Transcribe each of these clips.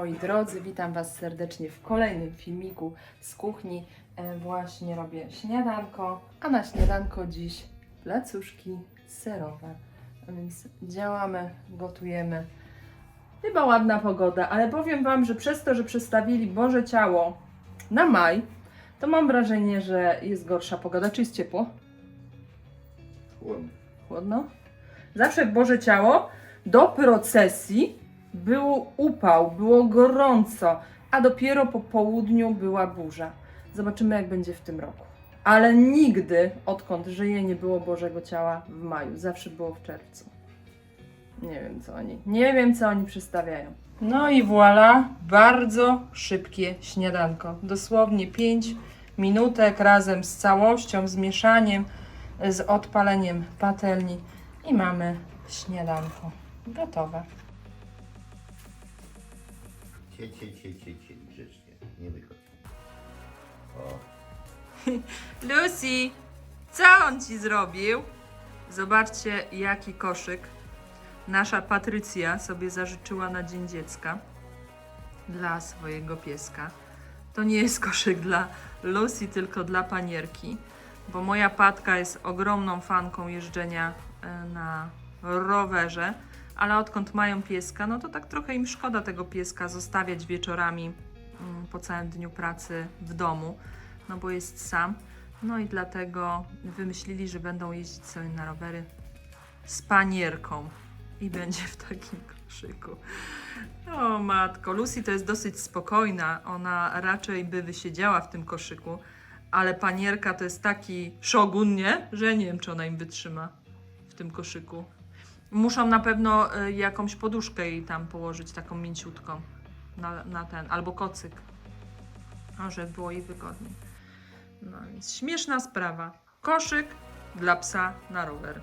moi drodzy, witam Was serdecznie w kolejnym filmiku z kuchni. E, Właśnie robię śniadanko, a na śniadanko dziś placuszki serowe. A więc działamy, gotujemy. Chyba ładna pogoda, ale powiem Wam, że przez to, że przestawili Boże Ciało na maj, to mam wrażenie, że jest gorsza pogoda. Czy jest ciepło? Chłodno. Chłodno? Zawsze Boże Ciało do procesji był upał, było gorąco, a dopiero po południu była burza. Zobaczymy, jak będzie w tym roku. Ale nigdy, odkąd żyję, nie było Bożego Ciała w maju. Zawsze było w czerwcu. Nie wiem, co oni, nie wiem, co oni przystawiają. No i voilà, bardzo szybkie śniadanko. Dosłownie 5 minutek razem z całością, z mieszaniem, z odpaleniem patelni i mamy śniadanko gotowe. Cie, cie, cie, cie, cie, grzecznie. Nie wychodź. O, Lucy, co on ci zrobił? Zobaczcie, jaki koszyk nasza Patrycja sobie zażyczyła na Dzień Dziecka dla swojego pieska. To nie jest koszyk dla Lucy, tylko dla panierki, bo moja Patka jest ogromną fanką jeżdżenia e, na rowerze, ale odkąd mają pieska, no to tak trochę im szkoda tego pieska zostawiać wieczorami mm, po całym dniu pracy w domu, no bo jest sam. No i dlatego wymyślili, że będą jeździć sobie na rowery z panierką i będzie w takim koszyku. O matko, Lucy to jest dosyć spokojna, ona raczej by wysiedziała w tym koszyku, ale panierka to jest taki szogun, nie? Że nie wiem, czy ona im wytrzyma w tym koszyku. Muszą na pewno y, jakąś poduszkę jej tam położyć, taką mięciutką na, na ten, albo kocyk, no, żeby było jej wygodniej. No więc śmieszna sprawa. Koszyk dla psa na rower.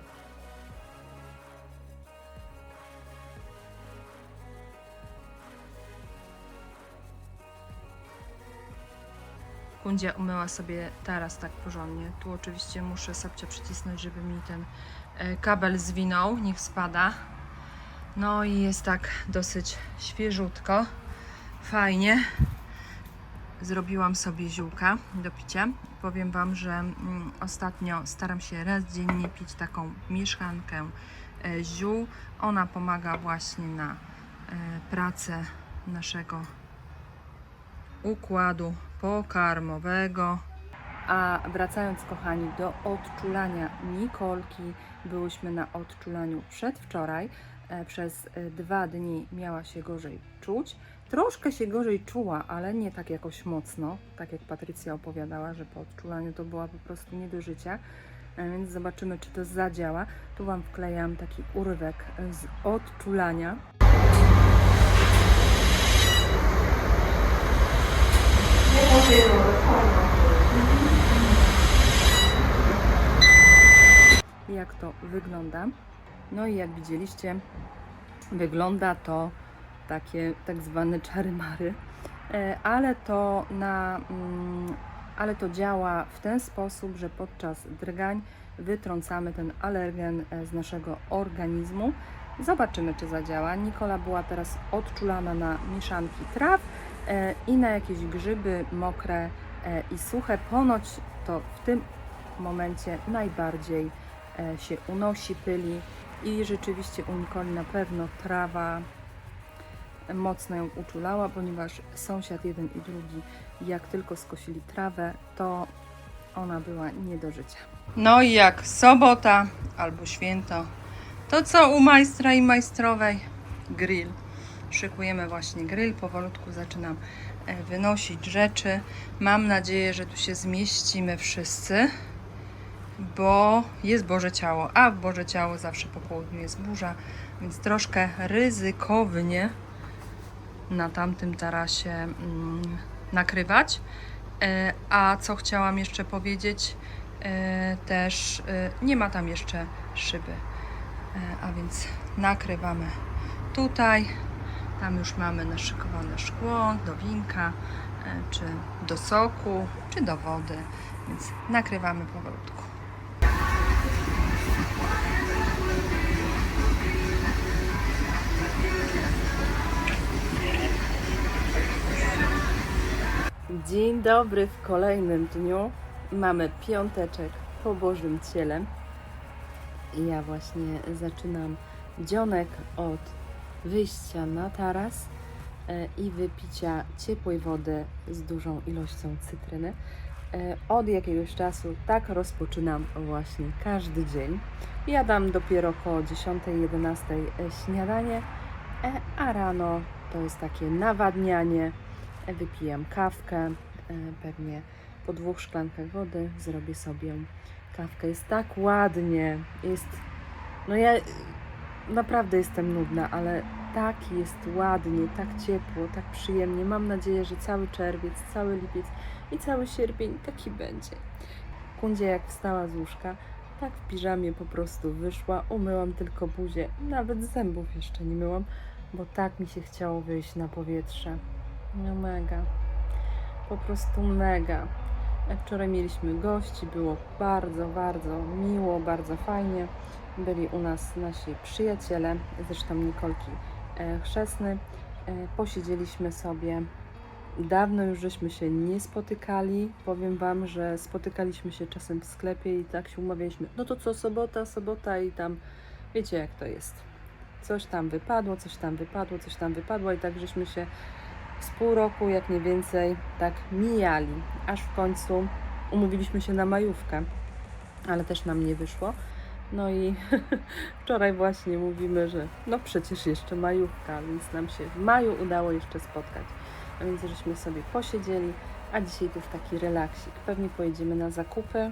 Kundzia umyła sobie taras tak porządnie. Tu oczywiście muszę sabcia przycisnąć, żeby mi ten e, kabel zwinął, niech spada. No i jest tak dosyć świeżutko, fajnie. Zrobiłam sobie ziółka do picia. Powiem Wam, że mm, ostatnio staram się raz dziennie pić taką mieszankę e, ziół. Ona pomaga właśnie na e, pracę naszego układu pokarmowego. A wracając, kochani, do odczulania Nikolki, byłyśmy na odczulaniu przedwczoraj. E, Przez e, dwa dni miała się gorzej czuć. Troszkę się gorzej czuła, ale nie tak jakoś mocno, tak jak Patrycja opowiadała, że po odczulaniu to była po prostu nie do życia. E, Więc zobaczymy, czy to zadziała. Tu Wam wklejam taki urywek z odczulania. Jak to wygląda. No i jak widzieliście, wygląda to takie tak zwane czary-mary, E, ale to na, mm, ale to działa w ten sposób, że podczas drgań wytrącamy ten alergen e, z naszego organizmu. Zobaczymy, czy zadziała. Nikola była teraz odczulana na mieszanki traw i na jakieś grzyby mokre e, i suche. Ponoć to w tym momencie najbardziej e, się unosi, pyli i rzeczywiście u Nikoli na pewno trawa mocno ją uczulała, ponieważ sąsiad jeden i drugi jak tylko skosili trawę, to ona była nie do życia. No i jak sobota albo święto, to co u majstra i majstrowej? Grill. Szykujemy właśnie grill, powolutku zaczynam e, wynosić rzeczy. Mam nadzieję, że tu się zmieścimy wszyscy bo jest Boże Ciało, a w Boże Ciało zawsze po południu jest burza, więc troszkę ryzykownie na tamtym tarasie mm, nakrywać. E, a co chciałam jeszcze powiedzieć, e, też nie ma tam jeszcze szyby, a więc nakrywamy tutaj. Tam już mamy naszykowane szkło do winka, e, czy do soku, czy do wody, więc nakrywamy powolutku. Dzień dobry w kolejnym dniu. Mamy piąteczek po Bożym Ciele. Ja właśnie zaczynam dzionek od wyjścia na taras e, i wypicia ciepłej wody z dużą ilością cytryny. E, Od jakiegoś czasu tak rozpoczynam właśnie każdy dzień. Jadam dopiero około 10-11 śniadanie, e, a rano to jest takie nawadnianie. Wypijam kawkę, pewnie po dwóch szklankach wody zrobię sobie kawkę. Jest tak ładnie, jest. No ja naprawdę jestem nudna, ale tak jest ładnie, tak ciepło, tak przyjemnie. Mam nadzieję, że cały czerwiec, cały lipiec i cały sierpień taki będzie. Kundzie jak wstała z łóżka, tak w piżamie po prostu wyszła, umyłam tylko buzię, nawet zębów jeszcze nie myłam, bo tak mi się chciało wyjść na powietrze. No mega, po prostu mega. Wczoraj mieliśmy gości, było bardzo, bardzo miło, bardzo fajnie. Byli u nas nasi przyjaciele, zresztą Nikolki e, Chrzestny. E, Posiedzieliśmy sobie. Dawno już żeśmy się nie spotykali. Powiem Wam, że spotykaliśmy się czasem w sklepie i tak się umawialiśmy. No to co, sobota, sobota i tam, wiecie jak to jest. Coś tam wypadło, coś tam wypadło, coś tam wypadło i tak żeśmy się z pół roku, jak nie więcej, tak mijali. Aż w końcu umówiliśmy się na majówkę, ale też nam nie wyszło. No i wczoraj właśnie mówimy, że no przecież jeszcze majówka, więc nam się w maju udało jeszcze spotkać. A więc żeśmy sobie posiedzieli, a dzisiaj to jest taki relaksik. Pewnie pojedziemy na zakupy, e,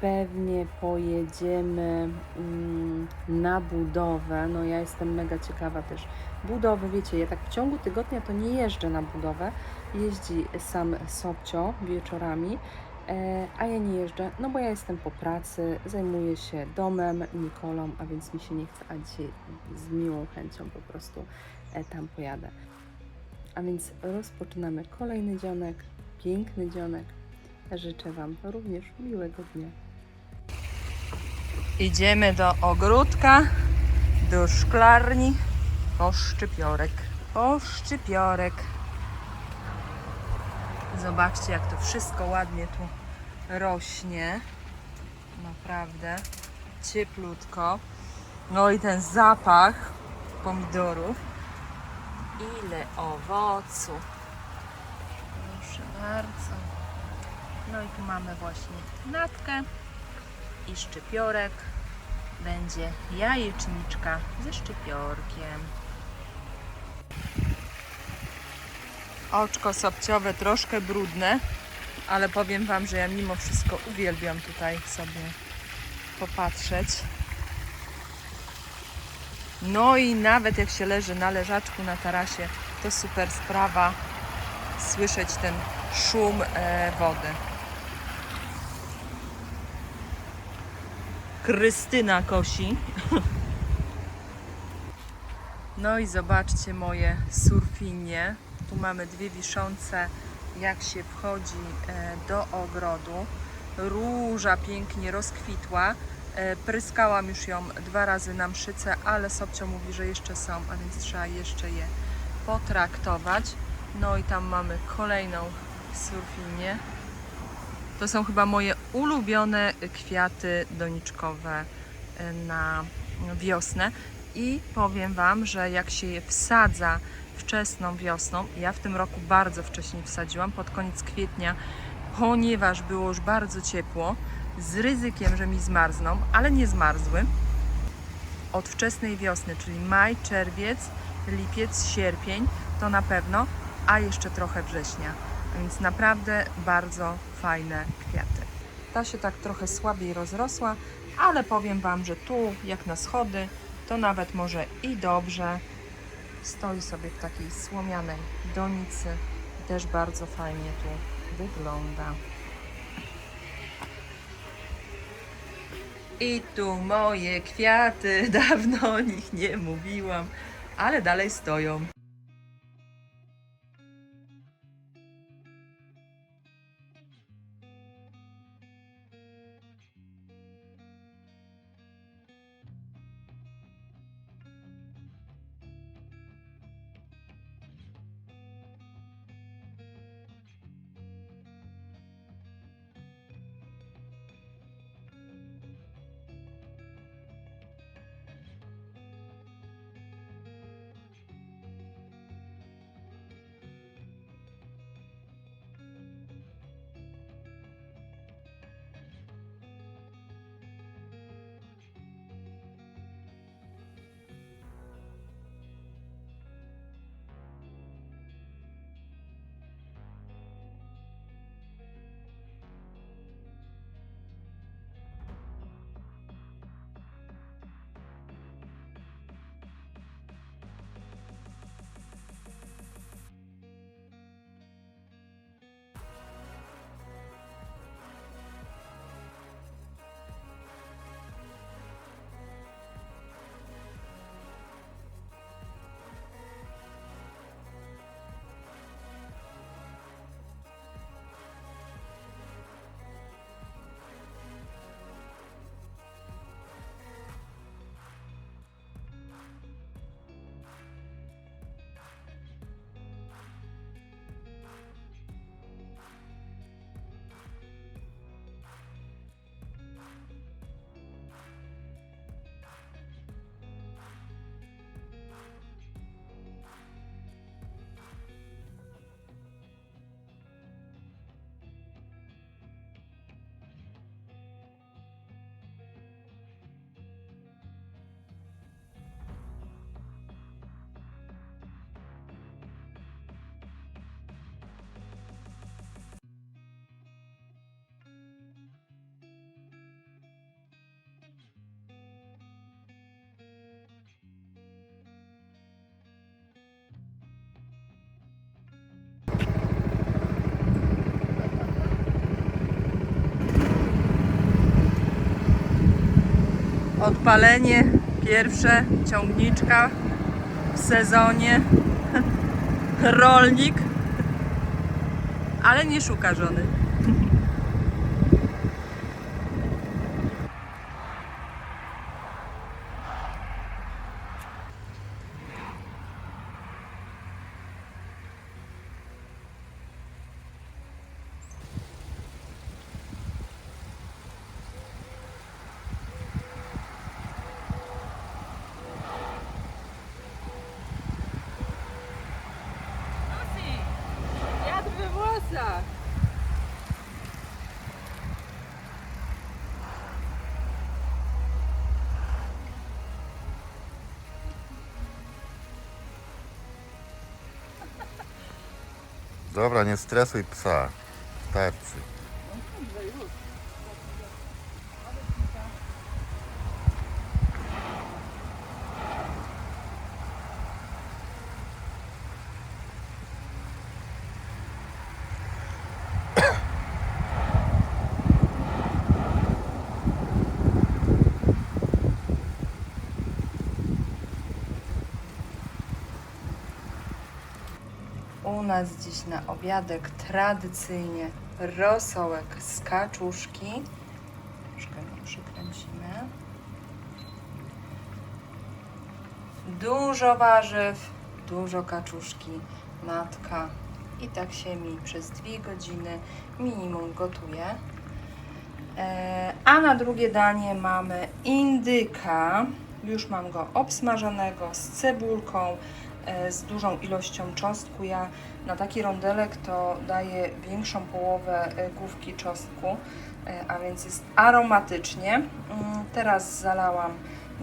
pewnie pojedziemy mm, na budowę. No ja jestem mega ciekawa też budowy. Wiecie, ja tak w ciągu tygodnia to nie jeżdżę na budowę. Jeździ sam Sobcio wieczorami, a ja nie jeżdżę, no bo ja jestem po pracy, zajmuję się domem, Nikolą, a więc mi się nie chce, a dzisiaj z miłą chęcią po prostu e, tam pojadę. A więc rozpoczynamy kolejny dzionek, piękny dzionek. Życzę Wam również miłego dnia. Idziemy do ogródka, do szklarni, po szczypiorek. Po szczypiorek. Zobaczcie, jak to wszystko ładnie tu rośnie. Naprawdę cieplutko. No i ten zapach pomidorów. Ile owocu. Proszę bardzo. No i tu mamy właśnie natkę i szczypiorek. Będzie jajeczniczka ze szczypiorkiem. Oczko sobciowe troszkę brudne, ale powiem Wam, że ja mimo wszystko uwielbiam tutaj sobie popatrzeć. No i nawet jak się leży na leżaczku na tarasie, to super sprawa słyszeć ten szum e, wody. Krystyna kosi. No i zobaczcie moje surfinie. Tu mamy dwie wiszące, jak się wchodzi e, do ogrodu. Róża pięknie rozkwitła. E, Pryskałam już ją dwa razy na mszyce, ale Sobcio mówi, że jeszcze są, a więc trzeba jeszcze je potraktować. No i tam mamy kolejną surfinię. To są chyba moje ulubione kwiaty doniczkowe e, na wiosnę. I powiem Wam, że jak się je wsadza wczesną wiosną, ja w tym roku bardzo wcześnie wsadziłam, pod koniec kwietnia, ponieważ było już bardzo ciepło, z ryzykiem, że mi zmarzną, ale nie zmarzły. Od wczesnej wiosny, czyli maj, czerwiec, lipiec, sierpień, to na pewno, a jeszcze trochę września. Więc naprawdę bardzo fajne kwiaty. Ta się tak trochę słabiej rozrosła, ale powiem Wam, że tu, jak na schody, to nawet może i dobrze. Stoi sobie w takiej słomianej donicy. Też bardzo fajnie tu wygląda. I tu moje kwiaty, dawno o nich nie mówiłam, ale dalej stoją. Odpalenie pierwsze, ciągniczka w sezonie. Rolnik, ale nie szuka żony. Dobra, nie stresuj psa. Starczy. Nas dziś na obiadek tradycyjnie rosołek z kaczuszki. Troszkę go przykręcimy. Dużo warzyw, dużo kaczuszki, natka. I tak się mi przez dwie godziny minimum gotuje. E, A na drugie danie mamy indyka. Już mam go obsmażonego z cebulką, z dużą ilością czosnku. Ja na taki rondelek to daję większą połowę e, główki czosnku, e, a więc jest aromatycznie. Mm, Teraz zalałam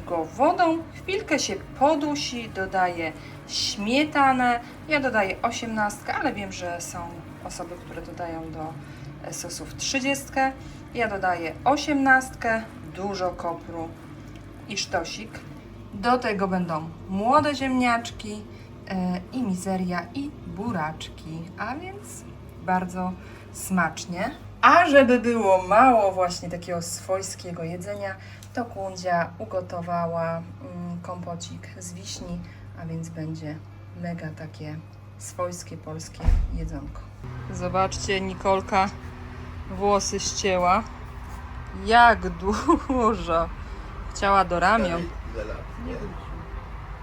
go wodą, chwilkę się podusi, dodaję śmietanę. Ja dodaję 18, ale wiem, że są osoby, które dodają do e, sosów 30. Ja dodaję 18, dużo kopru i sztosik. Do tego będą młode ziemniaczki e, i mizeria i buraczki, a więc bardzo smacznie. A żeby było mało właśnie takiego swojskiego jedzenia, to Kundzia ugotowała mm, kompocik z wiśni, a więc będzie mega takie swojskie polskie jedzonko. Zobaczcie, Nikolka włosy ścięła. Jak dużo! Chciała do ramion.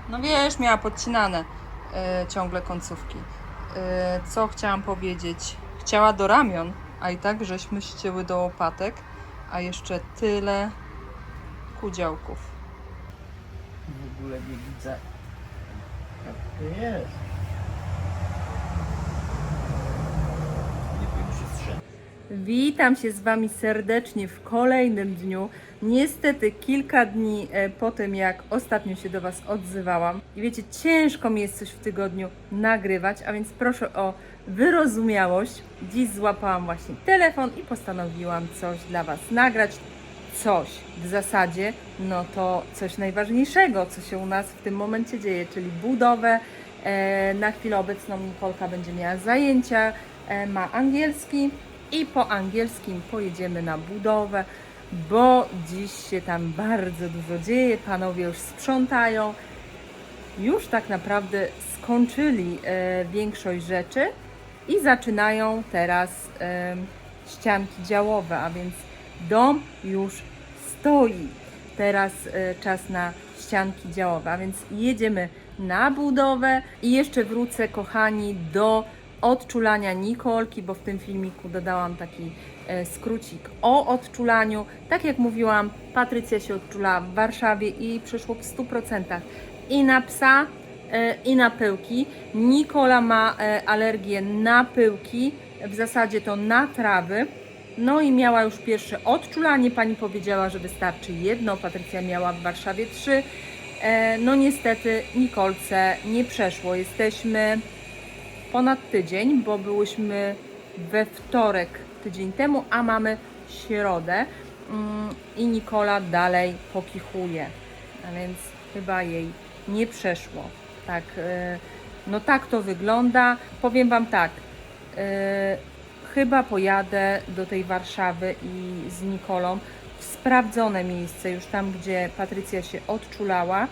No wiesz, miała podcinane e, ciągle końcówki. E, co chciałam powiedzieć? Chciała do ramion, a i tak żeśmy ścięły do łopatek, a jeszcze tyle kudziałków. W ogóle nie widzę. Jak to jest? Nie powinien się strzec. Witam się z Wami serdecznie w kolejnym dniu. Niestety kilka dni e, po tym, jak ostatnio się do Was odzywałam. I wiecie, ciężko mi jest coś w tygodniu nagrywać, a więc proszę o wyrozumiałość. Dziś złapałam właśnie telefon i postanowiłam coś dla Was nagrać. Coś w zasadzie, no to coś najważniejszego, co się u nas w tym momencie dzieje, czyli budowę. E, na chwilę obecną Nikolka będzie miała zajęcia, e, ma angielski i po angielskim pojedziemy na budowę, bo dziś się tam bardzo dużo dzieje. Panowie już sprzątają, już tak naprawdę skończyli e, większość rzeczy i zaczynają teraz e, ścianki działowe, a więc dom już stoi. Teraz e, czas na ścianki działowe, a więc jedziemy na budowę i jeszcze wrócę, kochani, do odczulania Nikolki, bo w tym filmiku dodałam taki e, skrócik o odczulaniu. Tak jak mówiłam, Patrycja się odczulała w Warszawie i przyszło w 100% i na psa, e, i na pyłki. Nikola ma e, alergię na pyłki, w zasadzie to na trawy. No i miała już pierwsze odczulanie. Pani powiedziała, że wystarczy jedno. Patrycja miała w Warszawie trzy. No niestety Nikolce nie przeszło. Jesteśmy ponad tydzień, bo byłyśmy we wtorek tydzień temu, a mamy środę mm, i Nikola dalej pokichuje, a więc chyba jej nie przeszło. Tak, e, no tak to wygląda. Powiem Wam tak, e, chyba pojadę do tej Warszawy i z Nikolą sprawdzone miejsce, już tam, gdzie Patrycja się odczulała,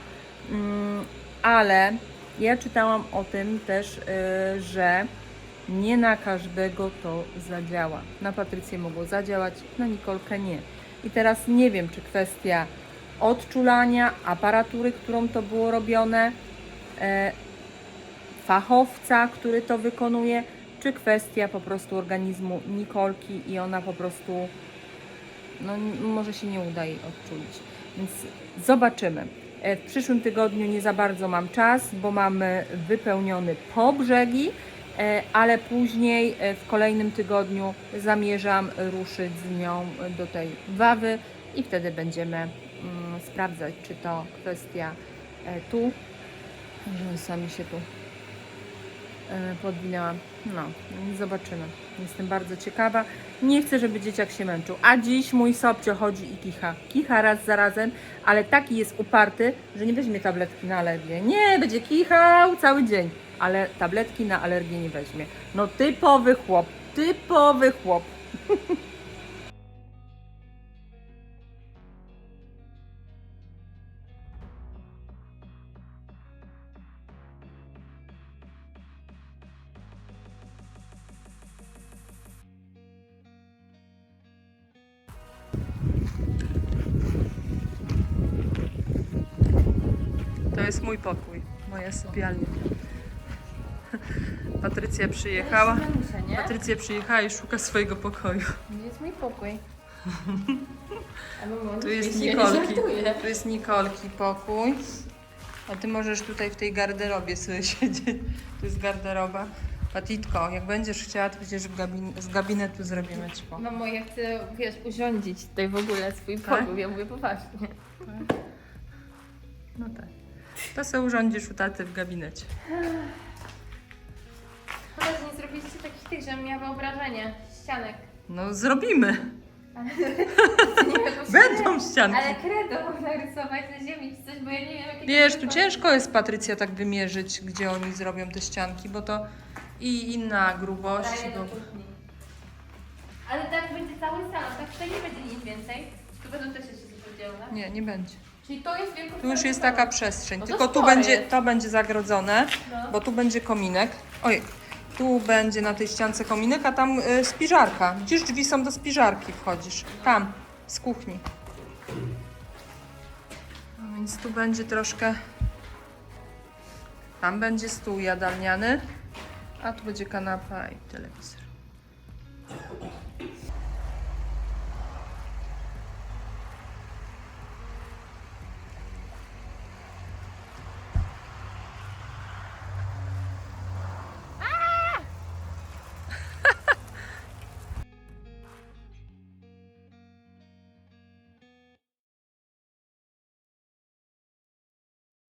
Mm, ale ja czytałam o tym też, y, że nie na każdego to zadziała. Na Patrycję mogło zadziałać, na Nikolkę nie. I teraz nie wiem, czy kwestia odczulania, aparatury, którą to było robione, e, fachowca, który to wykonuje, czy kwestia po prostu organizmu Nikolki i ona po prostu no, może się nie uda jej odczulić. Więc zobaczymy. E, W przyszłym tygodniu nie za bardzo mam czas, bo mamy wypełniony po brzegi, e, ale później e, w kolejnym tygodniu zamierzam ruszyć z nią do tej wawy i wtedy będziemy mm, sprawdzać, czy to kwestia e, tu, że sami się tu e, podwinęłam. No, zobaczymy. Jestem bardzo ciekawa. Nie chcę, żeby dzieciak się męczył. A dziś mój Sobcio chodzi i kicha. Kicha raz za razem, ale taki jest uparty, że nie weźmie tabletki na alergię. Nie, będzie kichał cały dzień, ale tabletki na alergię nie weźmie. No typowy chłop, typowy chłop. To jest mój pokój, moja sypialnia. Patrycja przyjechała. Patrycja przyjechała i szuka swojego pokoju. Gdzie jest mój pokój? Tu jest Nikolki. Tu jest Nikolki pokój. A ty możesz tutaj w tej garderobie sobie siedzieć. Tu jest garderoba. Patitko, jak będziesz chciała, to przecież gabin- z gabinetu zrobimy ci pokój. Mamo, ja chcę, wiesz, urządzić tutaj w ogóle swój Tak? pokój. Ja mówię poważnie. No tak. To sobie urządzisz u taty w gabinecie. Ale że nie zrobiliście takich tych, żebym miała wyobrażenie ścianek. No zrobimy. Nie wiem, jak Będą ścianki. Ale kredą można rysować na ziemi czy coś, bo ja nie wiem, jakie... Wiesz, tu ciężko jest Patrycja tak wymierzyć, gdzie oni zrobią te ścianki, bo to i inna grubość. Daję do Bo... kuchni. Ale tak będzie cały salon, tak tutaj nie będzie nic więcej. Tu będą też jeszcze coś oddzielone. Nie, nie będzie. Czyli to jest wielko Tu już jest taka przestrzeń, No to tylko tu spore będzie, jest. to będzie zagrodzone, No. bo tu będzie kominek. Oj, tu będzie na tej ściance kominek, a tam y, spiżarka. Gdzieś drzwi są do spiżarki, wchodzisz. Tam, z kuchni. No więc tu będzie troszkę... Tam będzie stół jadalniany, a tu będzie kanapa i telewizor.